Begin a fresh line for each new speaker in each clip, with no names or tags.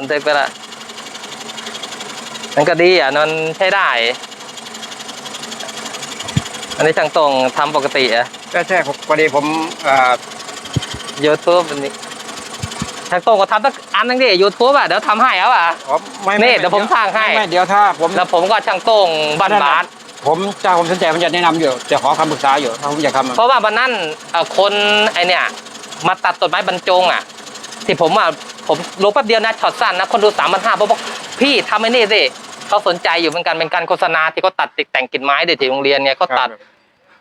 บันทึกไปละมันก็ดีอะมันใช้ได้ อันนี้ช่างตรงทำปกติอะ
ใช่ใช่ผมพอดีผมอ่า
ยูทูบอันนี้ช่างตรงก็ทำตั้งอันนึงดิยูทูบอะเดี๋ยวทำให้เอาอะ
อ๋อไม่
นี่
ไเดี๋
ยวผมสร้างให้
ไม่ไม่เดี๋ยวถ้าผม
แล้วผมก็ช่างตรงบ้านบาส
ผมจะผมสนใจผมจะแนะนำอยู่จะขอคำปรึกษาอยู่ถ้าผมอยากทำอะ
เพราะว่าวันนั้นเอ่อคนไอเนี่ย มาตัดต้นไม้บรรจงอะ ที่ผมอะ ผมลงแป๊บเดียวนะช็อตสั้นนะคนดูสามพันห้าบอกพี่ทำไอ้นี่สิเขาสนใจอยู่เหมือนกันเป็นการโฆษณาที่เขาตัดติดแต่งกิ่งไม้เด็ที่โรงเรียนเนี่ยเขาตัด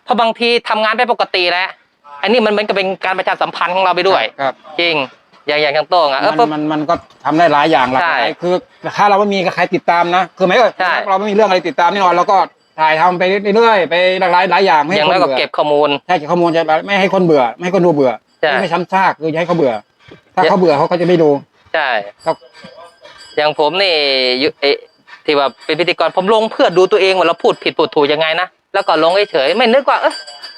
เพราะบางทีทำงานไปปกติแล้วอันนี้มันเหมือนกับเป็นการประชาสัมพันธ์ของเราไปด้วย
ครับ
จริงอย่างอย่างช่างโต้งอะเออ
มัน
ปุ๊บ
มันมันก็ทำได้หลายอย่างหลากหลาย
ใช่
คือถ้าเราไม่มีใครติดตามนะคือหมายว่า
ใช่
เราไม่มีเรื่องอะไรติดตามแน่นอนเราก็ถ่ายทำไปเรื่อยๆไปหลากหลายหลายอย่างไม่
อย่าง
ให้
น้
ค
อย
น
ก็
เบื่อ
เก็บข้อมูล
ใช่เก็บข้อมูลจะไม่ให้คนเบื่อ ไม่ให้คนดูเบื่อ
ใช่
ไม่ซ้ำซากคืออย่าให้เขาเบื่อ ถ้า
เยอะ
เขาเบื่อเขาก็จะไม่ดู
ใช่
ครับ
อย่างผมนี่อยู่เอที่ว่าเป็นพิธีกรผมลงเพื่อดูตัวเองว่าเราพูดผิดพูดถูกยังไงนะแล้วก็ลงเฉยๆไม่นึกว่าเออ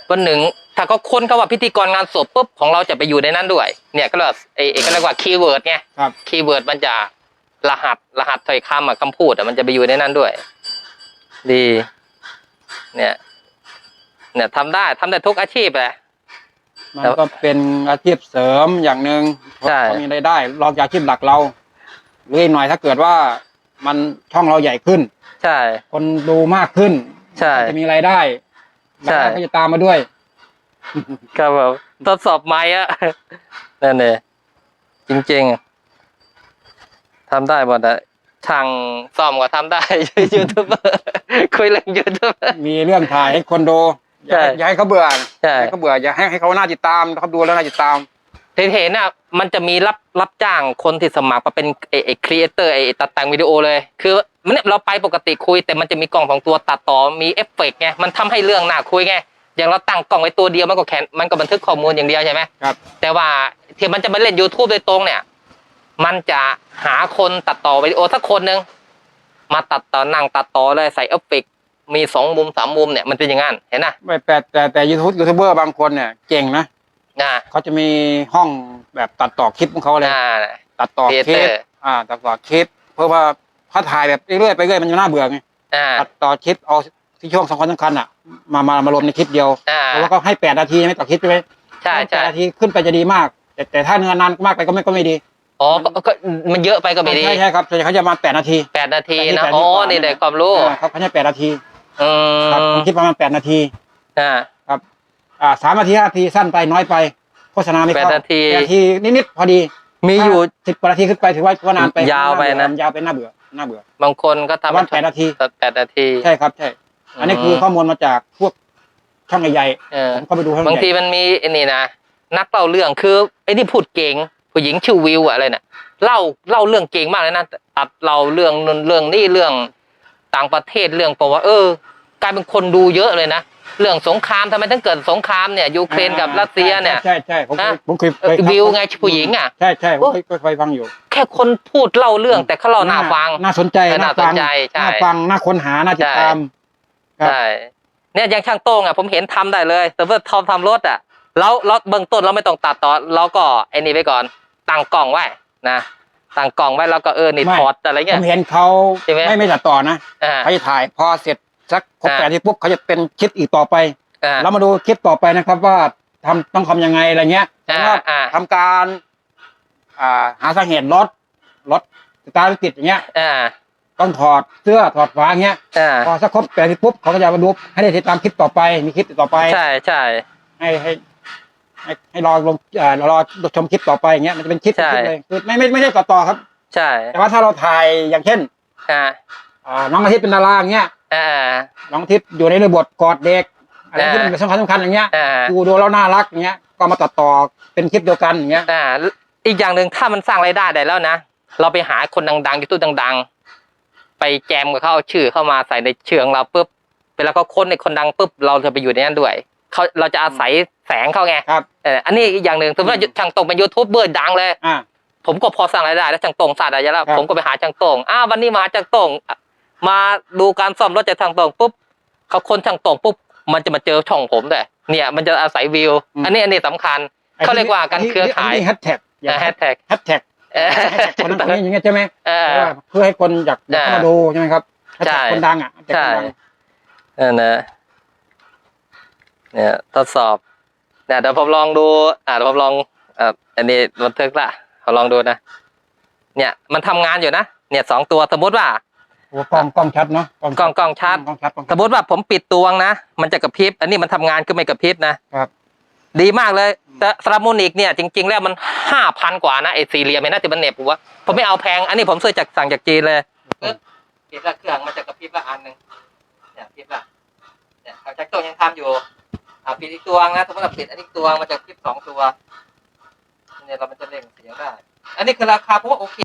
วันหนึ่งถ้าก็ค้นคำว่าพิธีกรงานศพปุ๊บของเราจะไปอยู่ในนั้นด้วย เนี่ยก็เรียกว่าเอเอก็เรียกว่าคีย์เวิร์ดไง
ครับ
คีย์เวิร์ดมันจะรหัสรหัสถ้อยคำอะคำพูดอะมันจะไปอยู่ในนั้นด้วย ดี เนี่ย เนี่ยทำได้ทำได้ทุกอาชีพแหละ
มันก็เป็นอาชีพเสริมอย่างหนึ่ง
ใช่
เขามีรายได้รองจากอาชีพหลักเราหรืออีกหน่อยถ้าเกิดว่ามันช่องเราใหญ่ขึ้น
ใช่
คนดูมากขึ้น
ใช่
ก็จะมีรายได้
ใช่
รายได้ก็จะตามมาด้วย
ครับผมทดสอบไม้อะ นั่นเองจริงๆทำได้หมดอะช่างซ่อมก็ทำได้ ยูทูบเบอร์คุยเรื่องยูทูบ
มีเรื่องถ่ายให้คนดู อย่าให้
ใช่
อย่าให้เขาเบื่อ
ใช่
อย่าให้เขาเบื่ออย่าให้ให้เขาน่าติดตามเขาดูแล้วน่าติดตาม
เห็นๆน่ะมันจะมีรับรับจ้างคนที่สมัครมาเป็นไอ้ไอ้ครีเอเตอร์ไอ้ตัดแต่งวิดีโอเลย คือมันเนี่ยเราไปปกติคุย แต่มันจะมีกล้องสองตัวตัดต่อมีเอฟเฟกต์ไงมันทำให้เรื่องน่าคุยไงอย่างเราตั้งกล้องไว้ตัวเดียวมันก็แค่มันก็บันทึกข้อมูลอย่างเดียวใช่ไหม
ครับ
แต่ว่าที่มันจะมาเล่น YouTube โดยตรงเนี่ย มันจะหาคนตัดต่อวิดีโอสักคนหนึ่งมาตัดต่อนั่งตัดต่อเลยใส่เอฟเฟกต์ มีสองมุมสามมุมเนี่ยมันเป็นอย่างนั้นเห็นนะ
ไม่แต่แต่แต่ยูทูบยูทูบเบอร์บางคนเนี่ยเก่งนะ
นะ
เขาจะมีห้องแบบตัดต่อคลิปของเขาเลย
อ่า
ตัดต่อคลิป
Creator
อ่า ตัดต่อคลิป เพื่อว่าเขาถ่ายแบบเรื่อยๆไปเรื่อยมันจะน่าเบื่อไง
อ่า
ตัดต่อคลิปเอาที่ช่วงสำคัญสำคัญอะมามามารวมในคลิปเดียว
อ่า
เพราะว่าก็ให้แปดนาทีไม่ต่อคลิปใช่ไหม
ใช่
แป
ใช่
ดนาทีขึ้นไปจะดีมาก แต่แต่ถ้าเนื้อนานมากไปก็ไม่ก็ไม่ดี
อ๋อก็ก็มันเยอะไปก็ไม่ดี
ใช่ใช่ครับส่วนใหญ่เขาจะมาแปดนาที
แปดนาที
แปดนาที
นะ
แปดนาที
อ๋อก
ว่า
นี่
เนี่ย
ได้ความรู้
อ่าครับเขาใช้แปดนาที
อื
ครับ
ม
คลิปประมาณแปดนาที
อ่า
ครับ อ่าสามนาทีห้านาทีสั้นไปน้อยไป โฆษณาไม่เข้า
แปดนาที
แปดนาทีนิดๆพอดี
มีอยู่
สิบกว่านาทีขึ้นไปถือว่าว่านานไป
ยาวไปนะ
มัยาวไปน่าเบื่อน่าเบื่อ บา
งคนก็
ประ
ทำ
มาณแปดนาที
แปดนาที
ใช่ครับใช่ อันนี้คือข้อมูลมาจากพวกช่องใหญ่
เออ
ๆผมก็ไปดูช่อง
บาง
ใหญ่
ทีมันมีไอ้นี่นะนักเล่าเรื่องคือไอ้นี่พูดเก่งผู้หญิงชื่อวิวอะอะไรน่ะเล่าเล่าเรื่องเก่งมากเลยนะตัดเล่าเรื่องนู้นเรื่องนี่เรื่องต่างประเทศเรื่องประวัติเออ กลายเป็นคนดูเยอะเลยนะ เรื่องสงครามทำไมถึงเกิดสงครามเนี่ยยูเครนกับรัสเซียเนี่ย
ใช่ใช่ผมเคย
ฮะ
ผมเคย
เออ
เคย
วิวไงผู้หญิงอะ
ใช่ใช่ผมเคยเคยเคยฟังอยู่
แค่คนพูดเล่าเรื่องแต่เขาเล่าหน้าฟัง
น่าสนใจ
เออน่า
ฟัง
สนใจใช่
น่าฟังน่าค้นหาน่าติดตาม ครับ
ใช่เนี่ยอย่างช่างโต้งอะผมเห็นทำได้เลยแต่ว่าทอมทำรถอะเราเราเบื้องต้นเราไม่ต้องตัดต่อเราก็ไอ้นี่ไปก่อนตั้งกล่องไว้นะตั้งกล่องไว้แล้วก็เออนี่
ไม่
ถอดอะไร
ผ
เงี้ย
มเห็นเขา
ใช่ไหม
ไม่ไม่ตัดต่อนะ
อ่า
เขาจะถ่ายพอเสร็จ สักครบ
อ่า
แปดนาทีปุ๊บเขาจะเป็นคลิปอีกต่อไป
อ่า
เรามาดูคลิปต่อไปนะครับว่าทำต้องทำยังไงอะไรเงี้ย
อ่า
แล้วก็
อ่า
ทำการ อ่า หาสาเหตุรถรถสตาร์ทไม่ติดอย่างเงี้ย
อ่า
ต้องถอดเสื้อถอดฝาอย่างเงี้ย
อ่า
พอสักครบแปดนาทีปุ๊บเขาก็จะมาดูให้ได้ติดตามคลิปต่อไปมีคลิปต่อไป
ใช่ใช่
ให้ให้ให้ให้รอลงอ่ารอชมคลิปต่อไปอย่างเงี้ยมันจะเป็นคลิป
ใช่
คลิปเลยคือไม่ไม่ไม่ใช่ต่อต่อครับ
ใช่
แต่ว่าถ้าเราถ่ายอย่างเช่น
อ่า
อ่าน้องอาทิตย์เป็นดาราอย่างเงี้ย
อ่า
น้องอาทิตย์อยู่ในบทกอดเด็กอะไรที่มัน
อ่า
เป็นสำคัญสำคัญอย่างเงี้ย
อ่า
ดูดูแล้วน่ารักอย่างเงี้ยก็มาตัดต่อเป็นคลิปเดียวกันอย่างเงี้ย
อ่าอีกอย่างหนึ่งถ้ามันสร้างรายได้ได้แล้วนะ เราไปหาคนดังๆยูทูบดัง ๆ ไปแจมกับเขาเอาชื่อเข้ามาใส่ในชื่อของเราปุ๊บเวลาเขาค้นในคนดังปุ๊บเราจะไปอยู่ในนั้นด้วยเขาเราจะอาศัยแสงเขาไง
ครับ
เอออันนี้อีกอย่างหนึ่งสมมติว่า
อืม
ช่างตรงเป็นยูทูบเบอร์ดังเลย
อ่า
ผมก็พอสร้างรายได้แล้วช่างตรงศาสตร์อะไรแล้ว
ครับ
ผมก็ไปหาช่างตรงอ้าววันนี้มาหาช่างตรงอะ มาดูการซ่อมรถจากช่างตรงปุ๊บเขาค้นช่างตรงปุ๊บมันจะมาเจอช่องผมด้วยเนี่ยมันจะอาศัยวิว อันนี้อันนี้สำคัญเขาเรียกว่าการเครือข่าย
แฮชแท็ก
แฮชแท็ก
แฮชแท็ก
เออ
คนนั้นคนนี้อย่างเงี้ยใช่ไหม
เออ
เพราะว่าเพื่อให้คนอยากอยากเข้ามาดูใช่ไหมครับให้
ใช่
คนดังอะให้
ใช่
คนดัง
เออนะเนี่ยทดสอบเนี่ยเดี๋ยวผมลองดูอ่าเดี๋ยวผมลองอ่าอันนี้บันทึกละผมลองดูนะ เนี่ยมันทำงานอยู่นะเนี่ยสองตัวสมมติว่า
โอ้กล้องกล้องชัดเนาะ
กล้องกล้องชัด
กล้องชัดกล้อง
ส
ชัด
มมติว่าผมปิดตวงนะ มันจะกระพริบ อันนี้มันทำงานก็ไม่กระพริบนะ
ครับ
ดีมากเลย แต่สลามูนิกเนี่ยจริง ๆ แล้วมันห้าพันกว่านะไอซีเรียมเนนะที่มันเหน็บหัวผมไม่เอาแพง อันนี้ผมซื้อจากสั่งจากจีนเลยปึ๊บปิดละเครื่องมันจะกระพริบละอันหนึ่งเนี่ยพริบละเนี่ยทางจักรโจยังทำอยู่อ่าปิดอีกตัวนะสมมติเราปิดอันนี้ตัวมันจะกระพริบสองตัวเนี่ยเรามันจะเล่งเสียงได้ อันนี้คือราคาผมว่าโอเค